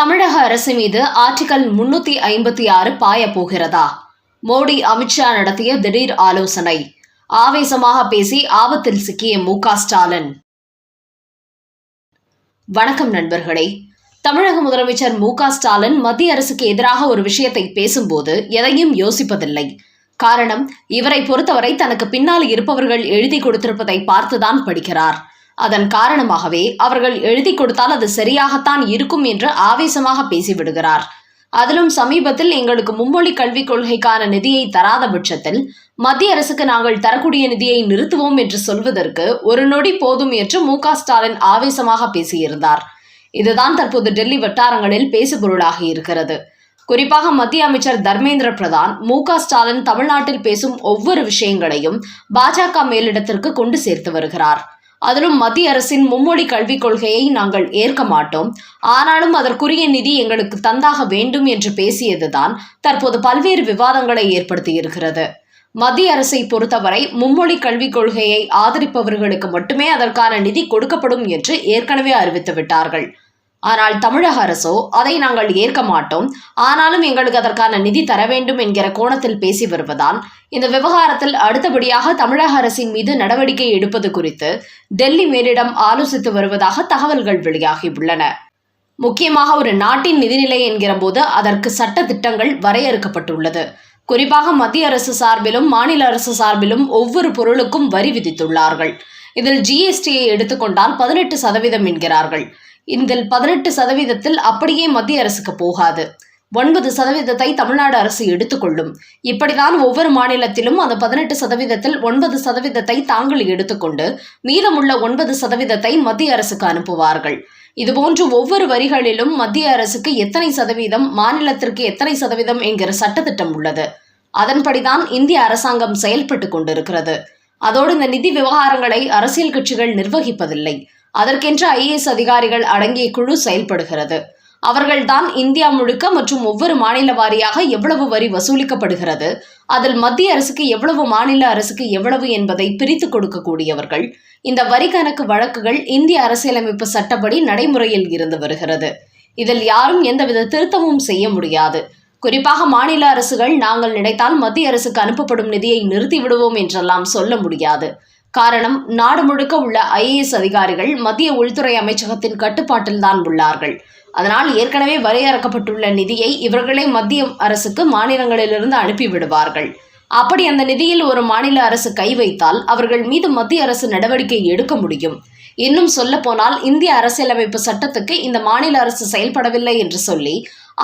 தமிழக அரசு மீது ஆர்டிகல் முன்னூத்தி ஐம்பத்தி ஆறு பாய போகிறதா? மோடி அமித்ஷா நடத்திய திடீர் ஆலோசனை. ஆவேசமாக பேசி ஆபத்தில் சிக்கிய மு ஸ்டாலின். வணக்கம் நண்பர்களே. தமிழக முதலமைச்சர் மு ஸ்டாலின் மத்திய அரசுக்கு எதிராக ஒரு விஷயத்தை பேசும்போது எதையும் யோசிப்பதில்லை. காரணம் இவரை பொறுத்தவரை தனக்கு பின்னால் இருப்பவர்கள் எழுதி கொடுத்திருப்பதை பார்த்துதான் படிக்கிறார். அதன் காரணமாகவே அவர்கள் எழுதி கொடுத்தால் அது சரியாகத்தான் இருக்கும் என்று ஆவேசமாக பேசிவிடுகிறார். அதிலும் சமீபத்தில் எங்களுக்கு மும்மொழி கல்விக் கொள்கைக்கான நிதியை தராத பட்சத்தில் மத்திய அரசுக்கு நாங்கள் தரக்கூடிய நிதியை நிறுத்துவோம் என்று சொல்வதற்கு ஒரு நொடி போதும் என்று மு. ஸ்டாலின் ஆவேசமாக பேசியிருந்தார். இதுதான் தற்போது டெல்லி வட்டாரங்களில் பேசுபொருளாக இருக்கிறது. குறிப்பாக மத்திய அமைச்சர் தர்மேந்திர பிரதான் மு. ஸ்டாலின் தமிழ்நாட்டில் பேசும் ஒவ்வொரு விஷயங்களையும் பாஜக மேலிடத்திற்கு கொண்டு சேர்த்து வருகிறார். அதிலும் மத்திய அரசின் மும்மொழி கல்விக் கொள்கையை நாங்கள் ஏற்க மாட்டோம். ஆனாலும் அதற்குரிய நிதி எங்களுக்கு தந்தாக வேண்டும் என்று பேசியதுதான் தற்போது பல்வேறு விவாதங்களை ஏற்படுத்தியிருக்கிறது. மத்திய அரசை பொறுத்தவரை மும்மொழி கல்விக் கொள்கையை ஆதரிப்பவர்களுக்கு மட்டுமே அதற்கான நிதி கொடுக்கப்படும் என்று ஏற்கனவே அறிவித்து விட்டார்கள் ஆனால் தமிழக அரசோ அதை நாங்கள் ஏற்க மாட்டோம். ஆனாலும் எங்களுக்கு அதற்கான நிதி தர வேண்டும் என்கிற கோணத்தில் பேசி வருவதால் இந்த விவகாரத்தில் அடுத்தபடியாக தமிழக அரசின் மீது நடவடிக்கை எடுப்பது குறித்து டெல்லி மேலிடம் ஆலோசித்து வருவதாக தகவல்கள் வெளியாகியுள்ளன. முக்கியமாக ஒரு நாட்டின் நிதிநிலை என்கிற போது அதற்கு சட்ட திட்டங்கள் வரையறுக்கப்பட்டுள்ளது. குறிப்பாக மத்திய அரசு சார்பிலும் மாநில அரசு சார்பிலும் ஒவ்வொரு பொருளுக்கும் வரி விதித்துள்ளார்கள். இதில் ஜிஎஸ்டியை எடுத்துக்கொண்டால் பதினெட்டு சதவீதம் என்கிறார்கள். இதில் பதினெட்டு சதவீதத்தில் அப்படியே மத்திய அரசுக்கு போகாது. ஒன்பது சதவீதத்தை தமிழ்நாடு அரசு எடுத்துக்கொள்ளும். இப்படிதான் ஒவ்வொரு மாநிலத்திலும் அந்த பதினெட்டு சதவீதத்தில் ஒன்பது சதவீதத்தை தாங்கள் எடுத்துக்கொண்டு மீதமுள்ள ஒன்பது சதவீதத்தை மத்திய அரசுக்கு அனுப்புவார்கள். இதுபோன்று ஒவ்வொரு வரிகளிலும் மத்திய அரசுக்கு எத்தனை சதவீதம் மாநிலத்திற்கு எத்தனை சதவீதம் என்கிற சட்டத்திட்டம் உள்ளது. அதன்படிதான் இந்திய அரசாங்கம் செயல்பட்டு கொண்டிருக்கிறது. அதோடு இந்த நிதி விவகாரங்களை அரசியல் கட்சிகள் நிர்வகிப்பதில்லை. அதற்கென்று ஐஏஎஸ் அதிகாரிகள் அடங்கிய குழு செயல்படுகிறது. அவர்கள்தான் இந்தியா முழுக்க மற்றும் ஒவ்வொரு மாநில வாரியாக எவ்வளவு வரி வசூலிக்கப்படுகிறது அதில் மத்திய அரசுக்கு எவ்வளவு மாநில அரசுக்கு எவ்வளவு என்பதை பிரித்து கொடுக்கக்கூடியவர்கள். இந்த வரி கணக்கு வழக்குகள் இந்திய அரசியலமைப்பு சட்டப்படி நடைமுறையில் இருந்து வருகிறது. இதில் யாரும் எந்தவித திருத்தமும் செய்ய முடியாது. குறிப்பாக மாநில அரசுகள் நாங்கள் நினைத்தால் மத்திய அரசுக்கு அனுப்பப்படும் நிதியை நிறுத்தி விடுவோம் என்றெல்லாம் சொல்ல முடியாது. காரணம் நாடு முழுக்க உள்ள ஐஏஎஸ் அதிகாரிகள் மத்திய உள்துறை அமைச்சகத்தின் கட்டுப்பாட்டில் தான் உள்ளார்கள். அதனால் ஏற்கனவே வரையறுக்கப்பட்டுள்ள நிதியை இவர்களே மத்திய அரசுக்கு மாநிலங்களிலிருந்து அனுப்பிவிடுவார்கள் அப்படி அந்த நிதியில் ஒரு மாநில அரசு கை வைத்தால் அவர்கள் மீது மத்திய அரசு நடவடிக்கை எடுக்க முடியும். இன்னும் சொல்ல போனால் இந்திய அரசியலமைப்பு சட்டத்துக்கு இந்த மாநில அரசு செயல்படவில்லை என்று சொல்லி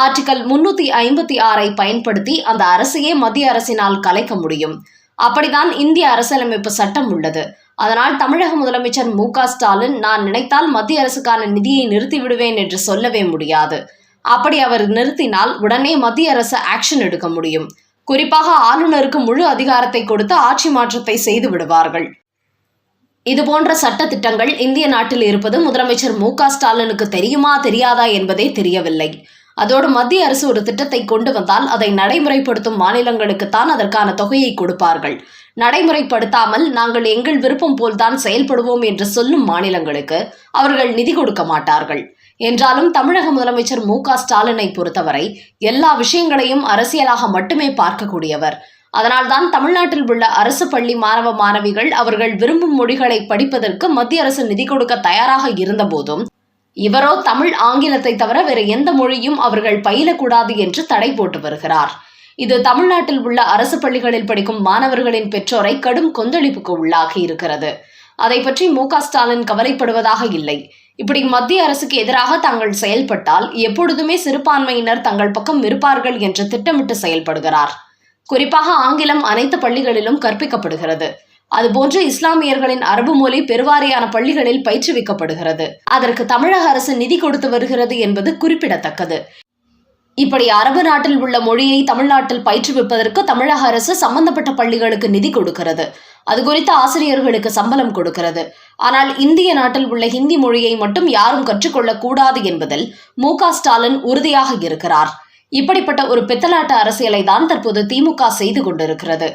ஆர்டிகல் முன்னூத்தி ஐம்பத்தி ஆறை பயன்படுத்தி அந்த அரசையே மத்திய அரசினால் கலைக்க முடியும். அப்படிதான் இந்திய அரசியலமைப்பு சட்டம் உள்ளது. அதனால் தமிழக முதலமைச்சர் மு க ஸ்டாலின் நான் நினைத்தால் மத்திய அரசுக்கான நிதியை நிறுத்தி விடுவேன் என்று சொல்லவே முடியாது. அப்படி அவர் நிறுத்தினால் உடனே மத்திய அரசு ஆக்ஷன் எடுக்க முடியும். குறிப்பாக ஆளுநருக்கு முழு அதிகாரத்தை கொடுத்து ஆட்சி மாற்றத்தை செய்து விடுவார்கள். இதுபோன்ற சட்ட திட்டங்கள் இந்திய நாட்டில் இருப்பது முதலமைச்சர் மு க ஸ்டாலினுக்கு தெரியுமா தெரியாதா என்பதே தெரியவில்லை. அதோடு மத்திய அரசு ஒரு திட்டத்தை கொண்டு வந்தால் அதை நடைமுறைப்படுத்தும் மாநிலங்களுக்குத்தான் அதற்கான தொகையை கொடுப்பார்கள். நடைமுறைப்படுத்தாமல் நாங்கள் எங்கள் விருப்பம் போல்தான் செயல்படுவோம் என்று சொல்லும் மாநிலங்களுக்கு அவர்கள் நிதி கொடுக்க மாட்டார்கள். என்றாலும் தமிழக முதலமைச்சர் மு க ஸ்டாலினை பொறுத்தவரை எல்லா விஷயங்களையும் அரசியலாக மட்டுமே பார்க்கக்கூடியவர். அதனால்தான் தமிழ்நாட்டில் உள்ள அரசு பள்ளி மாணவ மாணவிகள் அவர்கள் விரும்பும் மொழிகளை படிப்பதற்கு மத்திய அரசு நிதி கொடுக்க தயாராக இருந்தபோதும் இவரோ தமிழ் ஆங்கிலத்தை தவிர வேறு எந்த மொழியும் அவர்கள் பயிலக்கூடாது என்று தடை போட்டு வருகிறார். இது தமிழ்நாட்டில் உள்ள அரசு பள்ளிகளில் படிக்கும் மாணவர்களின் பெற்றோரை கடும் கொந்தளிப்புக்கு உள்ளாகி இருக்கிறது. அதை பற்றி மு ஸ்டாலின் கவலைப்படுவதாக இல்லை. இப்படி மத்திய அரசுக்கு எதிராக தாங்கள் செயல்பட்டால் எப்பொழுதுமே சிறுபான்மையினர் தங்கள் பக்கம் இருப்பார்கள் என்று திட்டமிட்டு செயல்படுகிறார். குறிப்பாக ஆங்கிலம் அனைத்து பள்ளிகளிலும் கற்பிக்கப்படுகிறது. அதுபோன்று இஸ்லாமியர்களின் அரபு மொழி பெருவாரியான பள்ளிகளில் பயிற்றுவிக்கப்படுகிறது. அதற்கு தமிழக அரசு நிதி கொடுத்து வருகிறது என்பது குறிப்பிடத்தக்கது. இப்படி அரபு நாட்டில் உள்ள மொழியை தமிழ்நாட்டில் பயிற்றுவிப்பதற்கு தமிழக அரசு சம்பந்தப்பட்ட பள்ளிகளுக்கு நிதி கொடுக்கிறது. அது குறித்து ஆசிரியர்களுக்கு சம்பளம் கொடுக்கிறது. ஆனால் இந்திய நாட்டில் உள்ள ஹிந்தி மொழியை மட்டும் யாரும் கற்றுக்கொள்ள கூடாது என்பதில் மு ஸ்டாலின் உறுதியாக இருக்கிறார். இப்படிப்பட்ட ஒரு பித்தலாட்டு அரசியலை தான் தற்போது திமுக செய்து கொண்டிருக்கிறது.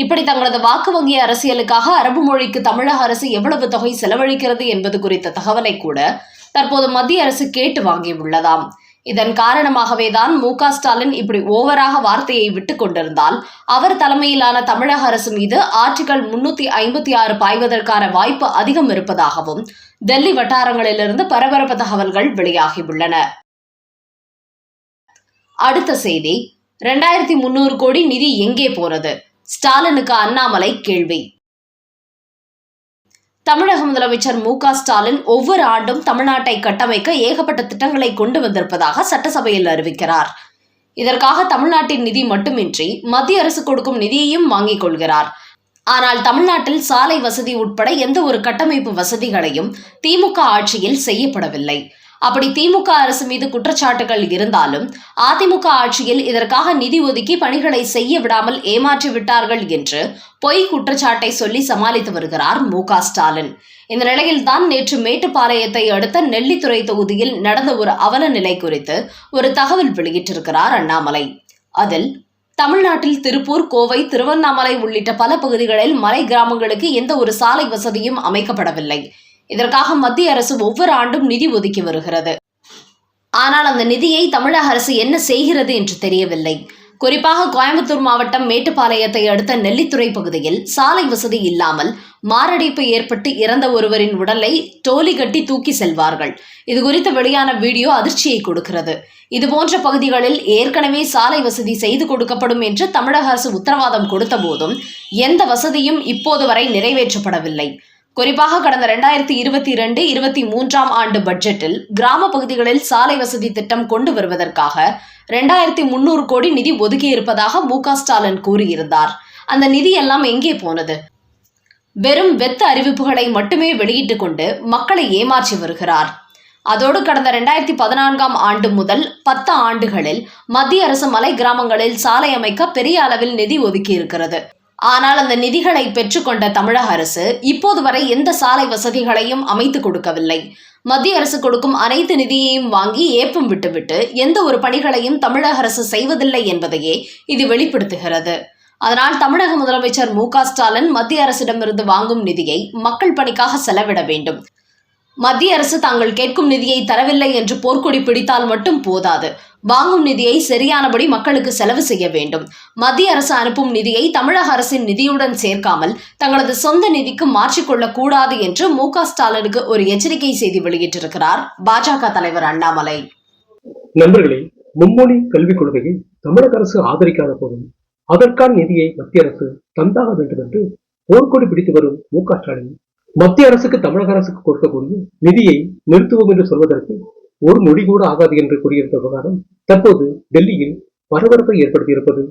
இப்படி தங்களது வாக்கு வங்கி அரசியலுக்காக அரபு மொழிக்கு தமிழக அரசு எவ்வளவு தொகை செலவழிக்கிறது என்பது குறித்த தகவலை கூட தற்போது மத்திய அரசு கேட்டு வாங்கியுள்ளதாம். இதன் காரணமாகவே தான் மு க ஸ்டாலின் இப்படி ஓவராக வார்த்தையை விட்டுக் கொண்டிருந்தால் அவர் தலைமையிலான தமிழக அரசு மீது ஆர்டிகல் முன்னூத்தி ஐம்பத்தி ஆறு பாய்வதற்கான வாய்ப்பு அதிகம் இருப்பதாகவும் டெல்லி வட்டாரங்களிலிருந்து பரபரப்பு தகவல்கள் வெளியாகியுள்ளன. அடுத்த செய்தி ரெண்டாயிரத்தி முன்னூறு கோடி நிதி எங்கே போனது ஸ்டாலினுக்கு அண்ணாமலை கேள்வி. தமிழக முதலமைச்சர் மு ஸ்டாலின் ஒவ்வொரு ஆண்டும் தமிழ்நாட்டை கட்டமைக்க ஏகப்பட்ட திட்டங்களை கொண்டு வந்திருப்பதாக சட்டசபையில் அறிவிக்கிறார். இதற்காக தமிழ்நாட்டின் நிதி மட்டுமின்றி மத்திய அரசு கொடுக்கும் நிதியையும் வாங்கிக் கொள்கிறார். ஆனால் தமிழ்நாட்டில் சாலை வசதி உட்பட எந்த ஒரு கட்டமைப்பு வசதிகளையும் திமுக ஆட்சியில் செய்யப்படவில்லை. அப்படி திமுக அரசு மீது குற்றச்சாட்டுகள் இருந்தாலும் அதிமுக ஆட்சியில் இதற்காக நிதி ஒதுக்கி பணிகளை செய்ய விடாமல் ஏமாற்றி விட்டார்கள் என்று பொய் குற்றச்சாட்டை சொல்லி சமாளித்து வருகிறார் மு ஸ்டாலின். இந்த நிலையில்தான் நேற்று மேட்டுப்பாளையத்தை அடுத்த நெல்லித்துறை தொகுதியில் நடந்த ஒரு அவல நிலை குறித்து ஒரு தகவல் வெளியிட்டிருக்கிறார் அண்ணாமலை. அதில் தமிழ்நாட்டில் திருப்பூர் கோவை திருவண்ணாமலை உள்ளிட்ட பல பகுதிகளில் மலை கிராமங்களுக்கு எந்த ஒரு சாலை வசதியும் அமைக்கப்படவில்லை. இதற்காக மத்திய அரசு ஒவ்வொரு ஆண்டும் நிதி ஒதுக்கி வருகிறது. ஆனால் அந்த நிதியை தமிழக அரசு என்ன செய்கிறது என்று தெரியவில்லை. குறிப்பாக கோயம்புத்தூர் மாவட்டம் மேட்டுப்பாளையத்தை அடுத்த நெல்லித்துறை பகுதியில் சாலை வசதி இல்லாமல் மாரடைப்பு ஏற்பட்டு இறந்த ஒருவரின் உடலை டோலி கட்டி தூக்கி செல்வார்கள். இது குறித்து வெளியான வீடியோ அதிர்ச்சியை கொடுக்கிறது. இதுபோன்ற பகுதிகளில் ஏற்கனவே சாலை வசதி செய்து கொடுக்கப்படும் என்று தமிழக அரசு உத்தரவாதம் கொடுத்த போதும் எந்த வசதியும் இப்போது வரை நிறைவேற்றப்படவில்லை. குறிப்பாக கடந்த இரண்டாயிரத்தி இருபத்தி இரண்டு இருபத்தி மூன்றாம் ஆண்டு பட்ஜெட்டில் கிராம பகுதிகளில் சாலை வசதி திட்டம் கொண்டு வருவதற்காக ரெண்டாயிரத்தி முன்னூறு கோடி நிதி ஒதுக்கியிருப்பதாக மு க ஸ்டாலின் கூறியிருந்தார். அந்த நிதி எல்லாம் எங்கே போனது? வெறும் வெத்த அறிவிப்புகளை மட்டுமே வெளியிட்டு கொண்டு மக்களை ஏமாற்றி வருகிறார். அதோடு கடந்த ரெண்டாயிரத்தி பதினான்காம் ஆண்டு முதல் பத்து ஆண்டுகளில் மத்திய அரசு மலை கிராமங்களில் சாலை அமைக்க பெரிய அளவில் நிதி ஒதுக்கியிருக்கிறது ஆனால் அந்த நிதிகளை பெற்றுக்கொண்ட தமிழக அரசு இப்போது வரை எந்த சாலை வசதிகளையும் அமைத்து கொடுக்கவில்லை. மத்திய அரசு கொடுக்கும் அனைத்து நிதியையும் வாங்கி ஏப்பம் விட்டுவிட்டு எந்த ஒரு பணிகளையும் தமிழக அரசு செய்வதில்லை என்பதையே இது வெளிப்படுத்துகிறது. அதனால் தமிழக முதலமைச்சர் மு ஸ்டாலின் மத்திய அரசிடமிருந்து வாங்கும் நிதியை மக்கள் பணிக்காக செலவிட வேண்டும். மத்திய அரசு தாங்கள் கேட்கும் நிதியை தரவில்லை என்று போர்க்கொடி பிடித்தால் மட்டும் போதாது. வாங்கும் நிதியை சரியானபடி மக்களுக்கு செலவு செய்ய வேண்டும். மத்திய அரசு அனுப்பும் நிதியை தமிழக அரசின் நிதியுடன் சேர்க்காமல் தங்களது சொந்த நிதிக்கு மாற்றிக்கொள்ளக் கூடாது என்று மு க ஸ்டாலினுக்கு ஒரு எச்சரிக்கை செய்தி வெளியிட்டிருக்கிறார். பாஜக தலைவர் அண்ணாமலை. நண்பர்களே மும்மொழி கல்விக் கொள்கையை தமிழக அரசு ஆதரிக்காத போதும் அதற்கான நிதியை மத்திய அரசு தந்தாக வேண்டும் என்று போர்க்கொடி பிடித்து வரும் மு க ஸ்டாலின் மத்திய அரசுக்கு தமிழக அரசுக்கு கொடுக்கக்கூடிய நிதியை நிறுத்துவோம் என்று சொல்வதற்கு ஒரு நொடி கூட ஆகாது என்று கூறியிருந்த விவகாரம் தற்போது டெல்லியில் பரபரப்பை ஏற்படுத்தியிருப்பது.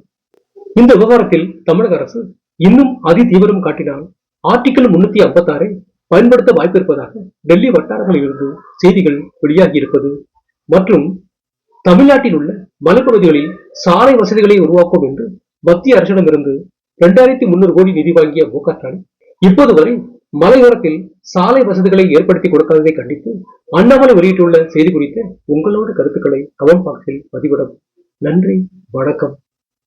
இந்த விவகாரத்தில் தமிழக அரசு இன்னும் அதி தீவிரம் காட்டினால் ஆர்டிகல் முன்னூத்தி ஐம்பத்தாறை பயன்படுத்த வாய்ப்பிருப்பதாக டெல்லி வட்டாரங்களில் இருந்து செய்திகள் வெளியாகியிருப்பது. மற்றும் தமிழ்நாட்டில் உள்ள மலைப்பகுதிகளில் சாலை வசதிகளை உருவாக்கும் என்று மத்திய அரசிடமிருந்து இரண்டாயிரத்தி முன்னூறு கோடி நிதி வாங்கிய மு க ஸ்டாலின் இப்போது வரை மலையோரத்தில் சாலை வசதிகளை ஏற்படுத்தி கொடுக்காததை கண்டித்து அண்ணாமலை வெளியிட்டுள்ள செய்தி குறித்த உங்களோட கருத்துக்களை கமெண்ட் பாக்ஸில் பதிவிடும் நன்றி வணக்கம்.